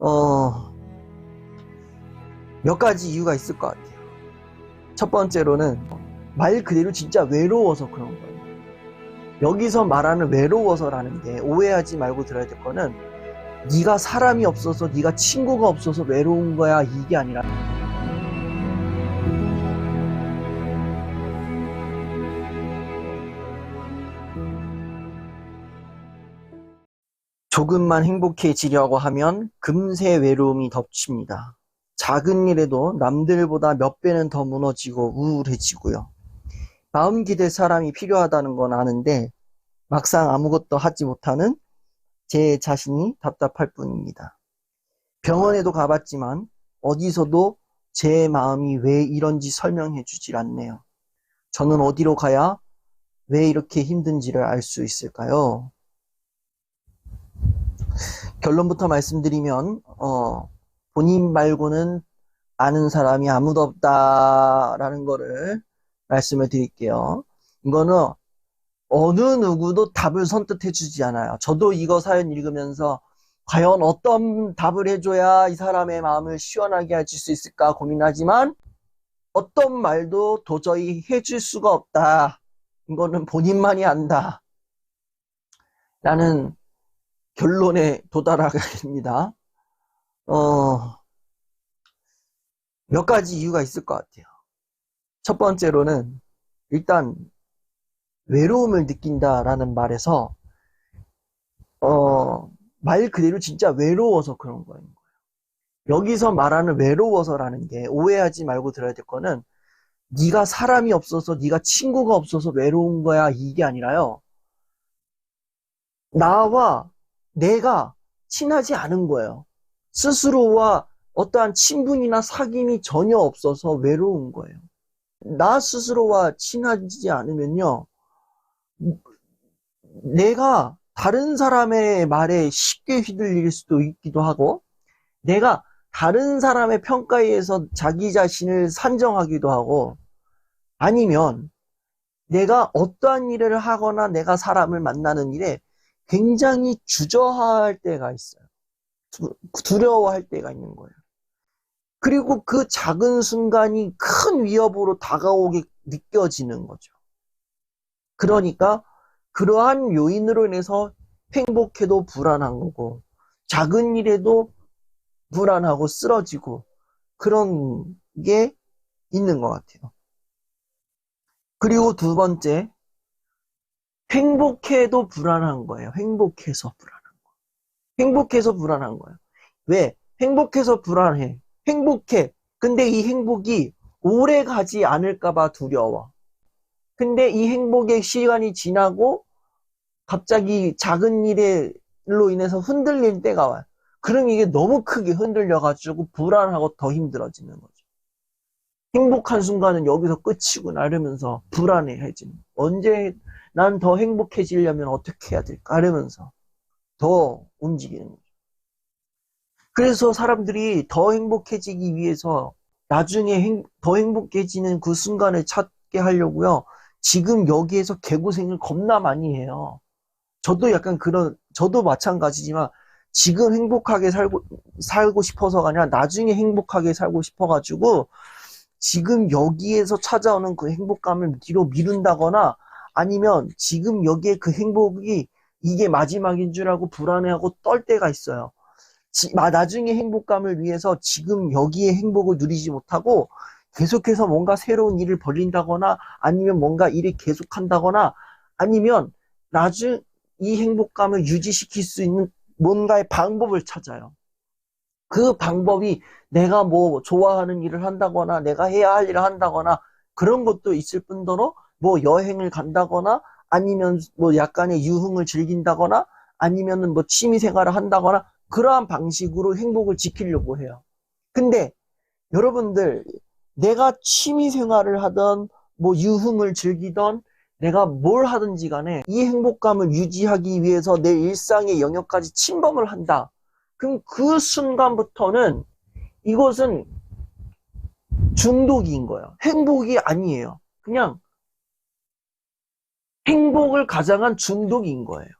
어, 몇 가지 이유가 있을 것 같아요. 첫 번째로는 말 그대로 진짜 외로워서 그런 거예요. 여기서 말하는 외로워서라는 게 오해하지 말고 들어야 될 거는 네가 사람이 없어서 네가 친구가 없어서 외로운 거야 이게 아니라 조금만 행복해지려고 하면 금세 외로움이 덮칩니다. 작은 일에도 남들보다 몇 배는 더 무너지고 우울해지고요. 마음 기댈 사람이 필요하다는 건 아는데 막상 아무것도 하지 못하는 제 자신이 답답할 뿐입니다. 병원에도 가봤지만 어디서도 제 마음이 왜 이런지 설명해 주질 않네요. 저는 어디로 가야 왜 이렇게 힘든지를 알 수 있을까요? 결론부터 말씀드리면, 어, 본인 말고는 아는 사람이 아무도 없다라는 거를 말씀을 드릴게요. 이거는 어느 누구도 답을 선뜻해 주지 않아요. 저도 이거 사연 읽으면서 과연 어떤 답을 해줘야 이 사람의 마음을 시원하게 해줄 수 있을까 고민하지만 어떤 말도 도저히 해줄 수가 없다. 이거는 본인만이 안다. 라는 결론에 도달하게 됩니다. 어, 몇 가지 이유가 있을 것 같아요. 첫 번째로는 일단 외로움을 느낀다라는 말에서 어, 말 그대로 진짜 외로워서 그런 거예요. 여기서 말하는 외로워서라는 게 오해하지 말고 들어야 될 거는 네가 사람이 없어서 네가 친구가 없어서 외로운 거야 이게 아니라요. 나와 내가 친하지 않은 거예요. 스스로와 어떠한 친분이나 사귐이 전혀 없어서 외로운 거예요. 나 스스로와 친하지 않으면요. 내가 다른 사람의 말에 쉽게 휘둘릴 수도 있기도 하고, 내가 다른 사람의 평가에 의해서 자기 자신을 산정하기도 하고, 아니면 내가 어떠한 일을 하거나 내가 사람을 만나는 일에 굉장히 주저할 때가 있어요. 두, 두려워할 때가 있는 거예요. 그리고 그 작은 순간이 큰 위협으로 다가오게 느껴지는 거죠. 그러니까 그러한 요인으로 인해서 행복해도 불안한 거고, 작은 일에도 불안하고 쓰러지고, 그런 게 있는 것 같아요. 그리고 두 번째, 행복해도 불안한 거예요. 행복해서 불안한 거. 행복해서 불안한 거예요. 왜? 행복해서 불안해. 행복해. 근데 이 행복이 오래 가지 않을까봐 두려워. 근데 이 행복의 시간이 지나고 갑자기 작은 일로 인해서 흔들릴 때가 와요. 그럼 이게 너무 크게 흔들려가지고 불안하고 더 힘들어지는 거죠. 행복한 순간은 여기서 끝이구나 이러면서 불안해해지는 언제 난 더 행복해지려면 어떻게 해야 될까 이러면서 더 움직이는 거죠. 그래서 사람들이 더 행복해지기 위해서 나중에 행, 더 행복해지는 그 순간을 찾게 하려고요. 지금 여기에서 개고생을 겁나 많이 해요. 저도 약간 그런, 저도 마찬가지지만 지금 행복하게 살고, 살고 싶어서가 아니라 나중에 행복하게 살고 싶어가지고 지금 여기에서 찾아오는 그 행복감을 뒤로 미룬다거나 아니면 지금 여기에 그 행복이 이게 마지막인 줄 알고 불안해하고 떨 때가 있어요. 지, 나중에 행복감을 위해서 지금 여기에 행복을 누리지 못하고 계속해서 뭔가 새로운 일을 벌린다거나 아니면 뭔가 일이 계속한다거나 아니면 나중 이 행복감을 유지시킬 수 있는 뭔가의 방법을 찾아요. 그 방법이 내가 뭐 좋아하는 일을 한다거나 내가 해야 할 일을 한다거나 그런 것도 있을 뿐더러 뭐 여행을 간다거나 아니면 뭐 약간의 유흥을 즐긴다거나 아니면은 뭐 취미 생활을 한다거나 그러한 방식으로 행복을 지키려고 해요. 근데 여러분들 내가 취미 생활을 하던 뭐 유흥을 즐기던 내가 뭘 하든지 간에 이 행복감을 유지하기 위해서 내 일상의 영역까지 침범을 한다. 그럼 그 순간부터는 이것은 중독인 거예요. 행복이 아니에요. 그냥 행복을 가장한 중독인 거예요.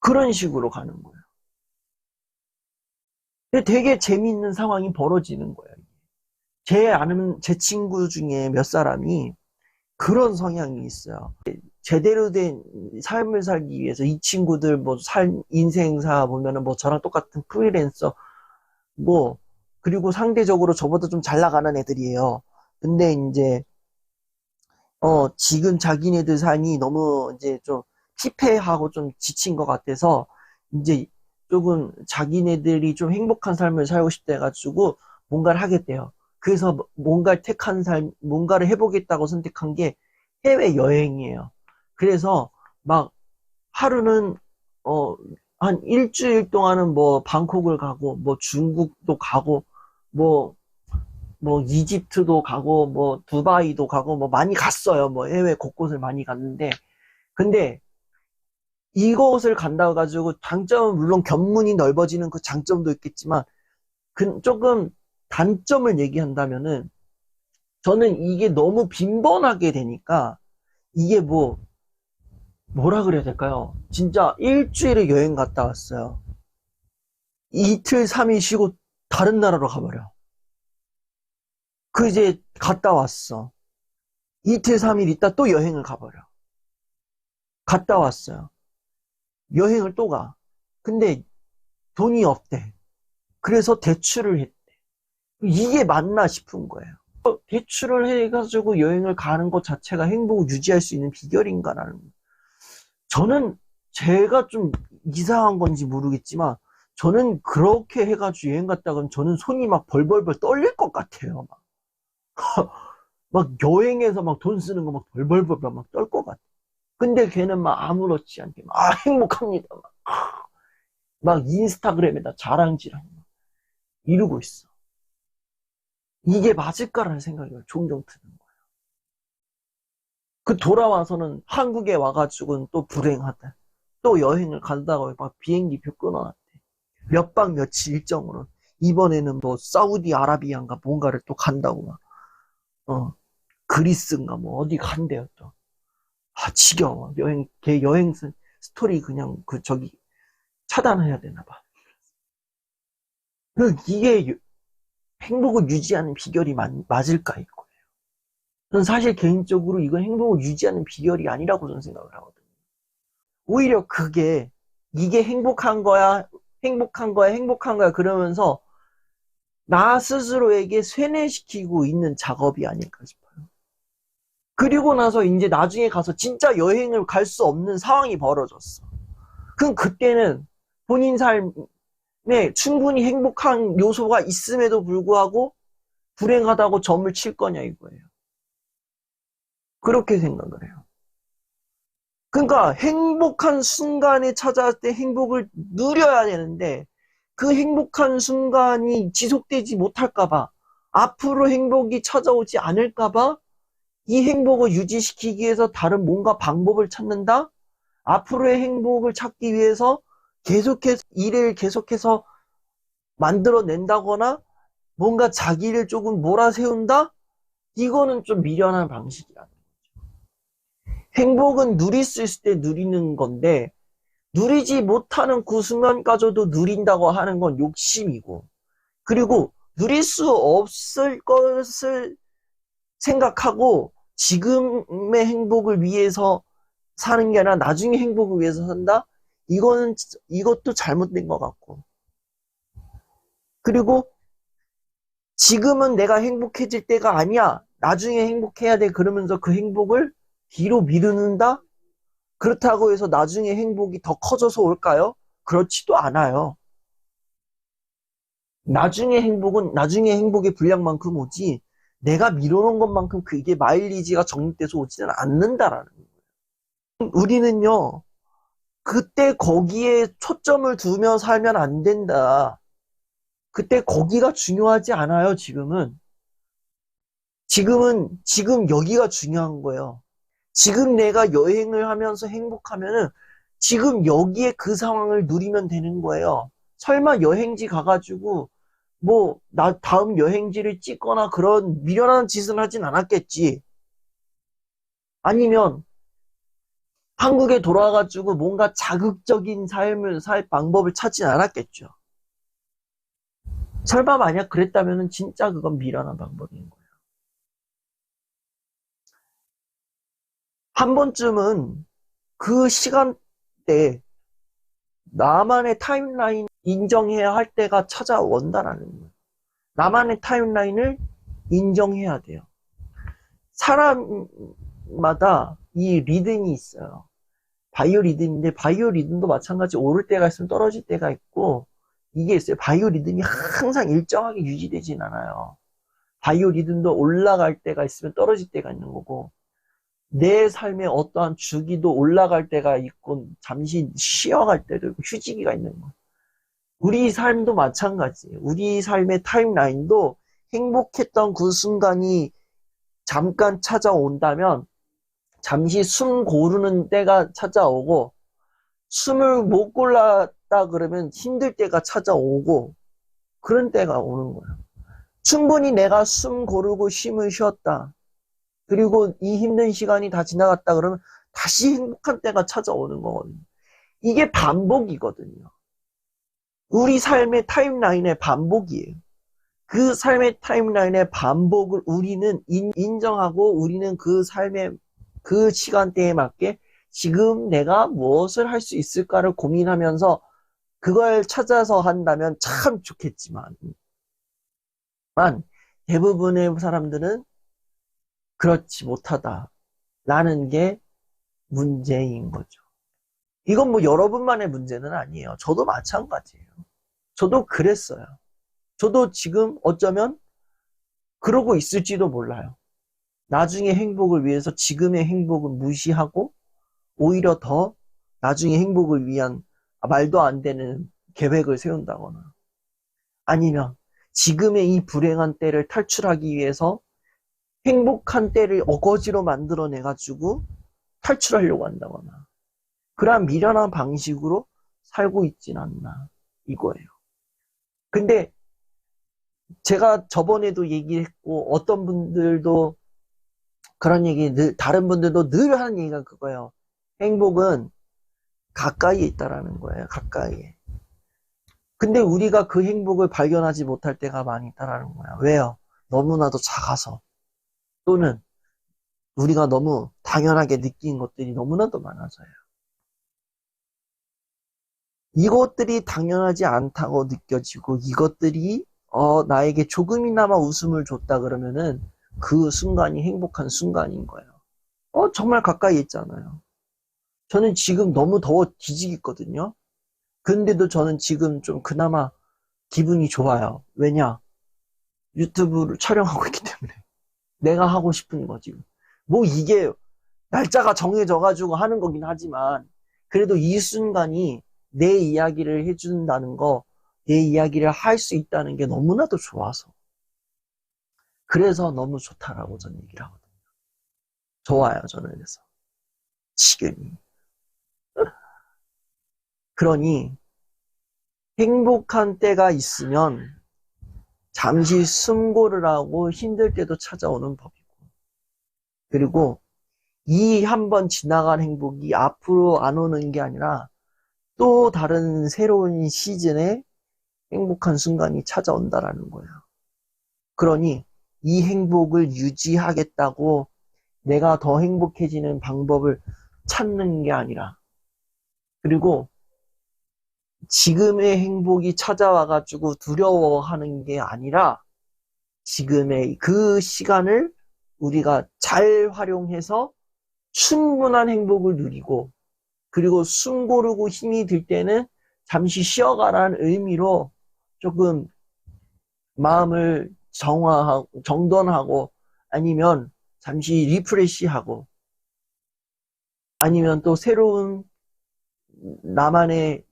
그런 식으로 가는 거예요. 되게 재미있는 상황이 벌어지는 거예요. 제 아는 제 친구 중에 몇 사람이 그런 성향이 있어요. 제대로 된 삶을 살기 위해서 이 친구들 뭐 삶, 인생사 보면은 뭐 저랑 똑같은 프리랜서 뭐 그리고 상대적으로 저보다 좀 잘 나가는 애들이에요. 근데 이제 어 지금 자기네들 삶이 너무 이제 좀 피폐하고 좀 지친 것 같아서 이제 조금 자기네들이 좀 행복한 삶을 살고 싶다 해가지고 뭔가를 하겠대요. 그래서 뭔가를 택한 삶, 뭔가를 해보겠다고 선택한 게 해외 여행이에요. 그래서 막 하루는 어, 한 일주일 동안은 뭐 방콕을 가고 뭐 중국도 가고 뭐 뭐 이집트도 가고 뭐 두바이도 가고 뭐 많이 갔어요. 뭐 해외 곳곳을 많이 갔는데 근데 이곳을 간다고 가지고 장점은 물론 견문이 넓어지는 그 장점도 있겠지만 그 조금 단점을 얘기한다면은 저는 이게 너무 빈번하게 되니까 이게 뭐 뭐라 그래야 될까요? 진짜 일주일에 여행 갔다 왔어요. 이틀, 삼일 쉬고 다른 나라로 가버려. 그 이제 갔다 왔어. 이틀, 삼일 있다 또 여행을 가버려. 갔다 왔어요. 여행을 또 가. 근데 돈이 없대. 그래서 대출을 했대. 이게 맞나 싶은 거예요. 어, 대출을 해가지고 여행을 가는 것 자체가 행복을 유지할 수 있는 비결인가라는. 저는 제가 좀 이상한 건지 모르겠지만 저는 그렇게 해가지고 여행 갔다 그러면 저는 손이 막 벌벌벌 떨릴 것 같아요. 막, 막 여행에서 막 돈 쓰는 거막 벌벌벌 막 떨 것 같아. 근데 걔는 막 아무렇지 않게 막 아, 행복합니다. 막, 막 인스타그램에다 자랑질하고 막 이러고 있어. 이게 맞을까라는 생각이 종종 드는 거예요. 그 돌아와서는 한국에 와가지고는 또 불행하다. 또 여행을 간다고 막 비행기표 끊어놨대. 몇 박 며칠 일정으로. 이번에는 뭐 사우디아라비아인가 뭔가를 또 간다고 막. 어, 그리스인가 뭐 어디 간대요 또. 아, 지겨워. 여행, 걔 여행 스- 스토리 그냥 그 저기 차단해야 되나 봐. 그 이게 유- 행복을 유지하는 비결이 맞, 맞을까 이거예요. 저는 사실 개인적으로 이건 행복을 유지하는 비결이 아니라고 저는 생각을 하거든요. 오히려 그게 이게 행복한 거야, 행복한 거야, 행복한 거야 그러면서 나 스스로에게 쇠뇌시키고 있는 작업이 아닐까 싶어요. 그리고 나서 이제 나중에 가서 진짜 여행을 갈 수 없는 상황이 벌어졌어. 그럼 그때는 본인 삶에 충분히 행복한 요소가 있음에도 불구하고 불행하다고 점을 칠 거냐 이거예요. 그렇게 생각을 해요. 그러니까 행복한 순간에 찾아왔을 때 행복을 누려야 되는데 그 행복한 순간이 지속되지 못할까봐 앞으로 행복이 찾아오지 않을까봐 이 행복을 유지시키기 위해서 다른 뭔가 방법을 찾는다? 앞으로의 행복을 찾기 위해서 계속해서 일을 계속해서 만들어낸다거나 뭔가 자기를 조금 몰아세운다? 이거는 좀 미련한 방식이야. 행복은 누릴 수 있을 때 누리는 건데 누리지 못하는 그 순간까지도 누린다고 하는 건 욕심이고 그리고 누릴 수 없을 것을 생각하고 지금의 행복을 위해서 사는 게 아니라 나중에 행복을 위해서 산다? 이거는 이것도 잘못된 것 같고 그리고 지금은 내가 행복해질 때가 아니야 나중에 행복해야 돼 그러면서 그 행복을 뒤로 미루는다? 그렇다고 해서 나중에 행복이 더 커져서 올까요? 그렇지도 않아요. 나중에 행복은 나중에 행복의 분량만큼 오지 내가 미뤄놓은 것만큼 그게 마일리지가 적립돼서 오지는 않는다라는 거예요. 우리는요, 그때 거기에 초점을 두며 살면 안 된다. 그때 거기가 중요하지 않아요, 지금은. 지금은, 지금 여기가 중요한 거예요. 지금 내가 여행을 하면서 행복하면은 지금 여기에 그 상황을 누리면 되는 거예요. 설마 여행지 가가지고 뭐, 나 다음 여행지를 찍거나 그런 미련한 짓을 하진 않았겠지. 아니면, 한국에 돌아와가지고 뭔가 자극적인 삶을 살 방법을 찾진 않았겠죠. 설마 만약 그랬다면 진짜 그건 미련한 방법인 거예요. 한 번쯤은 그 시간대에 나만의 타임라인 인정해야 할 때가 찾아온다라는 거예요. 나만의 타임라인을 인정해야 돼요. 사람마다 이 리듬이 있어요. 바이오 리듬인데 바이오 리듬도 마찬가지 오를 때가 있으면 떨어질 때가 있고 이게 있어요. 바이오 리듬이 항상 일정하게 유지되진 않아요. 바이오 리듬도 올라갈 때가 있으면 떨어질 때가 있는 거고 내 삶의 어떠한 주기도 올라갈 때가 있고 잠시 쉬어갈 때도 있고 휴지기가 있는 거예요. 우리 삶도 마찬가지예요. 우리 삶의 타임라인도 행복했던 그 순간이 잠깐 찾아온다면 잠시 숨 고르는 때가 찾아오고 숨을 못 골랐다 그러면 힘들 때가 찾아오고 그런 때가 오는 거예요. 충분히 내가 숨 고르고 쉼을 쉬었다. 그리고 이 힘든 시간이 다 지나갔다 그러면 다시 행복한 때가 찾아오는 거거든요. 이게 반복이거든요. 우리 삶의 타임라인의 반복이에요. 그 삶의 타임라인의 반복을 우리는 인, 인정하고 우리는 그 삶의 그 시간대에 맞게 지금 내가 무엇을 할 수 있을까를 고민하면서 그걸 찾아서 한다면 참 좋겠지만, 만 대부분의 사람들은 그렇지 못하다. 라는 게 문제인 거죠. 이건 뭐 여러분만의 문제는 아니에요. 저도 마찬가지예요. 저도 그랬어요. 저도 지금 어쩌면 그러고 있을지도 몰라요. 나중에 행복을 위해서 지금의 행복을 무시하고 오히려 더 나중에 행복을 위한 말도 안 되는 계획을 세운다거나 아니면 지금의 이 불행한 때를 탈출하기 위해서 행복한 때를 어거지로 만들어내 가지고 탈출하려고 한다거나 그러한 미련한 방식으로 살고 있진 않나 이거예요. 근데 제가 저번에도 얘기했고 어떤 분들도 그런 얘기 늘 다른 분들도 늘 하는 얘기가 그거예요. 행복은 가까이에 있다라는 거예요. 가까이에. 근데 우리가 그 행복을 발견하지 못할 때가 많이 있다라는 거야. 왜요? 너무나도 작아서. 또는 우리가 너무 당연하게 느낀 것들이 너무나도 많아서요. 이것들이 당연하지 않다고 느껴지고 이것들이 어, 나에게 조금이나마 웃음을 줬다 그러면은 그 순간이 행복한 순간인 거예요. 어, 정말 가까이 있잖아요. 저는 지금 너무 더워 뒤지겠거든요. 근데도 저는 지금 좀 그나마 기분이 좋아요. 왜냐? 유튜브를 촬영하고 있기 때문에. 내가 하고 싶은 거지. 뭐 이게 날짜가 정해져가지고 하는 거긴 하지만, 그래도 이 순간이 내 이야기를 해준다는 거, 내 이야기를 할 수 있다는 게 너무나도 좋아서. 그래서 너무 좋다라고 저는 얘기를 하거든요. 좋아요, 저는 그래서. 지금이. 그러니, 행복한 때가 있으면 잠시 숨고를 하고 힘들 때도 찾아오는 법이고. 그리고 이 한 번 지나간 행복이 앞으로 안 오는 게 아니라 또 다른 새로운 시즌에 행복한 순간이 찾아온다라는 거예요. 그러니 이 행복을 유지하겠다고 내가 더 행복해지는 방법을 찾는 게 아니라 그리고 지금의 행복이 찾아와가지고 두려워하는 게 아니라 지금의 그 시간을 우리가 잘 활용해서 충분한 행복을 누리고 그리고 숨 고르고 힘이 들 때는 잠시 쉬어가라는 의미로 조금 마음을 정화하고 정돈하고 아니면 잠시 리프레시하고 아니면 또 새로운 나만의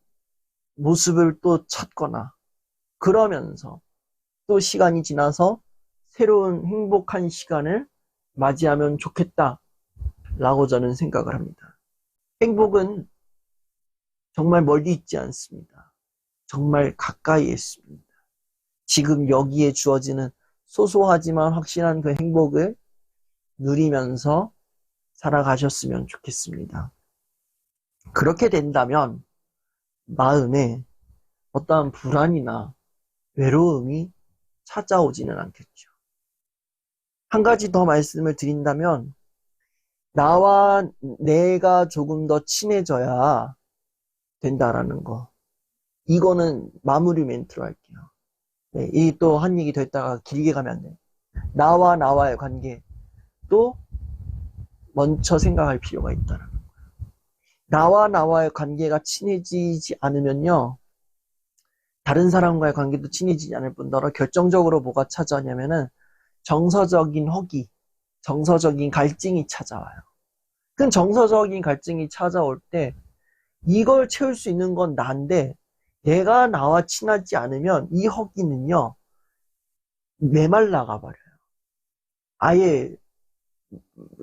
모습을 또 찾거나 그러면서 또 시간이 지나서 새로운 행복한 시간을 맞이하면 좋겠다 라고 저는 생각을 합니다. 행복은 정말 멀리 있지 않습니다. 정말 가까이에 있습니다. 지금 여기에 주어지는 소소하지만 확실한 그 행복을 누리면서 살아가셨으면 좋겠습니다. 그렇게 된다면 마음에 어떠한 불안이나 외로움이 찾아오지는 않겠죠. 한 가지 더 말씀을 드린다면, 나와 내가 조금 더 친해져야 된다라는 거. 이거는 마무리 멘트로 할게요. 네, 이 또 한 얘기 더 했다가 길게 가면 안 돼. 나와 나와의 관계. 또 먼저 생각할 필요가 있다는 거예요. 나와 나와의 관계가 친해지지 않으면요. 다른 사람과의 관계도 친해지지 않을 뿐더러 결정적으로 뭐가 찾아오냐면은 정서적인 허기, 정서적인 갈증이 찾아와요. 그 정서적인 갈증이 찾아올 때 이걸 채울 수 있는 건 나인데 내가 나와 친하지 않으면 이 허기는요 메말라가 버려요. 아예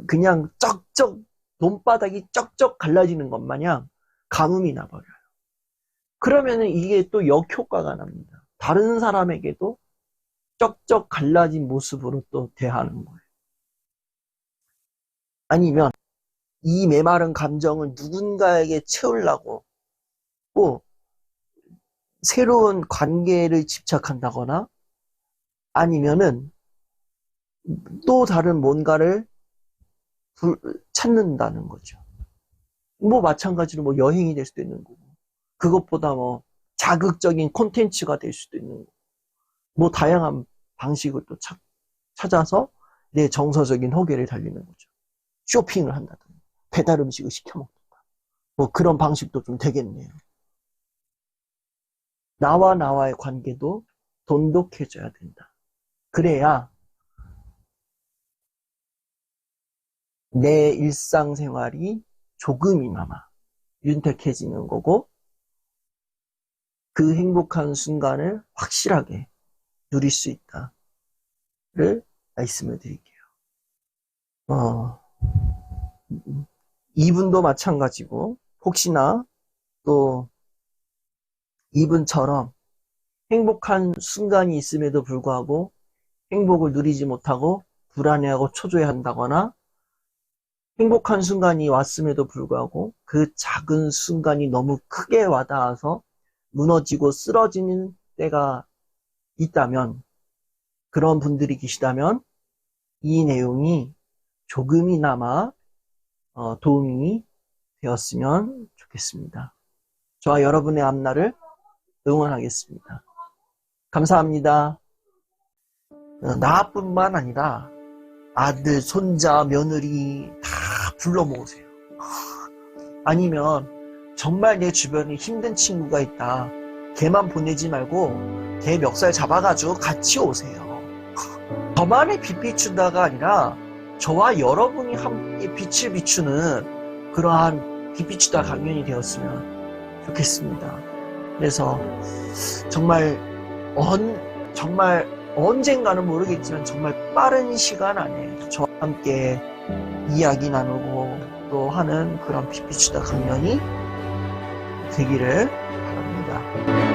그냥 쩍쩍 논바닥이 쩍쩍 갈라지는 것 마냥 가뭄이 나버려요. 그러면은 이게 또 역효과가 납니다. 다른 사람에게도 쩍쩍 갈라진 모습으로 또 대하는 거예요. 아니면 이 메마른 감정을 누군가에게 채우려고 또 새로운 관계를 집착한다거나 아니면은 또 다른 뭔가를 불- 찾는다는 거죠. 뭐 마찬가지로 뭐 여행이 될 수도 있는 거고 그것보다 뭐 자극적인 콘텐츠가 될 수도 있는 거고 뭐 다양한 방식을 또 찾, 찾아서 내 정서적인 허기를 달리는 거죠. 쇼핑을 한다든가 배달 음식을 시켜 먹든가 뭐 그런 방식도 좀 되겠네요. 나와 나와의 관계도 돈독해져야 된다. 그래야 내 일상생활이 조금이나마 윤택해지는 거고 그 행복한 순간을 확실하게 누릴 수 있다를 말씀을 드릴게요. 어, 이분도 마찬가지고 혹시나 또 이분처럼 행복한 순간이 있음에도 불구하고 행복을 누리지 못하고 불안해하고 초조해한다거나 행복한 순간이 왔음에도 불구하고 그 작은 순간이 너무 크게 와닿아서 무너지고 쓰러지는 때가 있다면 그런 분들이 계시다면 이 내용이 조금이나마 어, 도움이 되었으면 좋겠습니다. 저와 여러분의 앞날을 응원하겠습니다. 감사합니다. 어, 나뿐만 아니라 아들, 손자, 며느리 다 불러 모으세요. 아니면 정말 내 주변에 힘든 친구가 있다. 걔만 보내지 말고 걔 멱살 잡아가지고 같이 오세요. 저만의 빛 비춘다가 아니라 저와 여러분이 함께 빛을 비추는 그러한 빛 비추다 강연이 되었으면 좋겠습니다. 그래서 정말 언 정말 언젠가는 모르겠지만 정말 빠른 시간 안에 저와 함께 이야기 나누고 또 하는 그런 빛 비추다 강연이 되기를 바랍니다.